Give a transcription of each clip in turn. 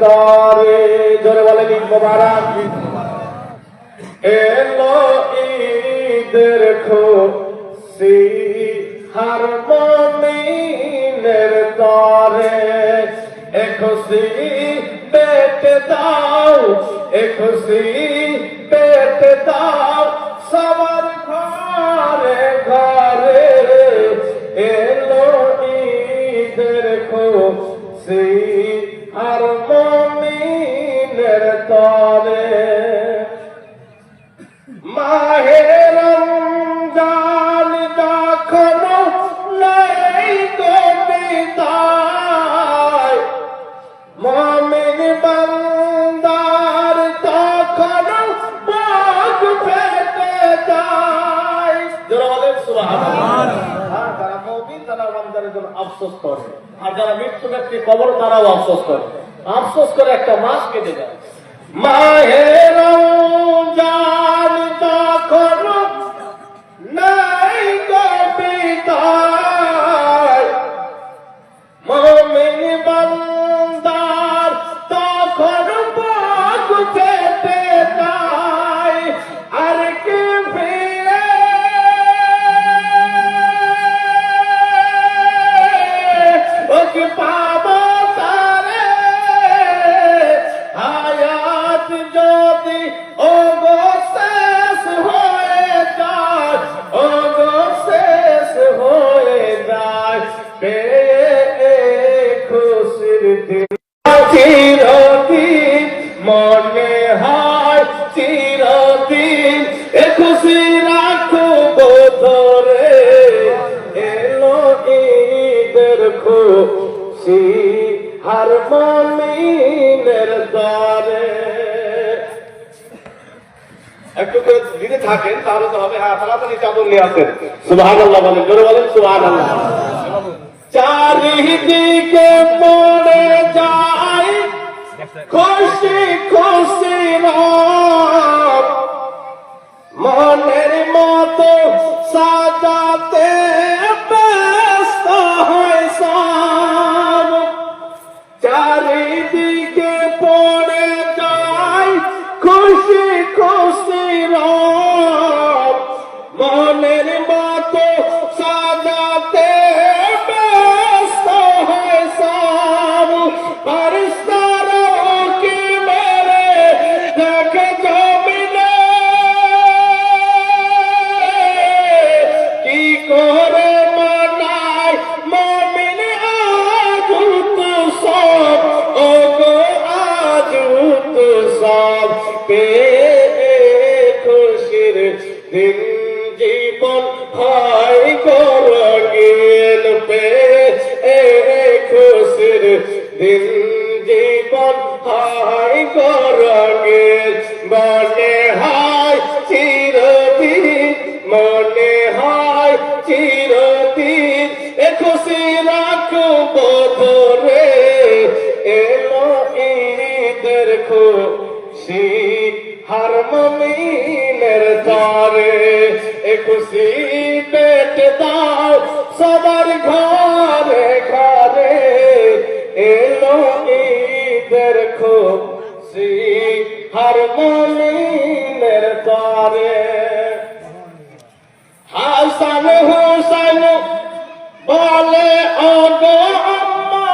তরে জোরে বলেন ঈদ মোবারক। এলো ঈদের খুশি হারমোনিনের তরে এ খুশি পেটে দাও, এ খুশি পেটে দাও। যারা সুবহানাল্লাহ। হ্যাঁ যারা মুমিন তারা রমজানের জন্য আফসোস করে। আর যারা মৃত্যু ব্যক্তি কবর তারাও আফসোস করে। আফসোস করে একটা মাস কেটে যায়। মাহের নাই মমিন বান্দার চিরদিন মনে হয় চিরদিন এ খুশি ধরে। এলো ঈদের খুশি হারমোনিনের দ্বারে। একটু করে দিতে থাকেন, তাহলে তো হবে। হ্যাঁ তাড়াতাড়ি চাদর নিয়ে আসেন। সুবাহান আল্লাহ বলেন, জোরে বলেন সুবাহান আল্লাহ চারিদিকে পড়ে যায় খুশি খুশি রব জীবন হয় করগিল পে খুশির দিন জীবন হয় করগিল হয় চিরদিন, মনে হয় চিরদিন, এ খুশি রাখব ধরে এলো ঈদের খুশি এ খুশি পেট দাও, সবার ঘরে ঘরে এলো ঈদের খুশি হারমোনিনের তরে হাসান হুসাইন বলে, ওগো আম্মা।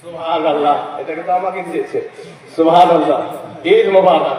সুবহানাল্লাহ, এটা কিন্তু আমাকে দিয়েছে। সুবহানাল্লাহ, ঈদ মোবারক।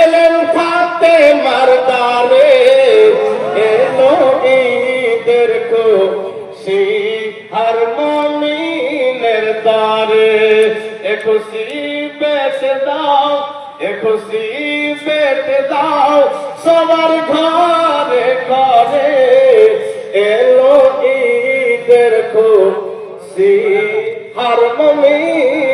এলেন ফাতে মারদারে এলো ঈদের খুশি আর মমিনের তারে এ খুশি বেঁচে দাও, এ খুশি বেঁচে দাও, সবার ঘরে ঘরে। এলো ঈদের আর মমিনের তারে আল্লাহু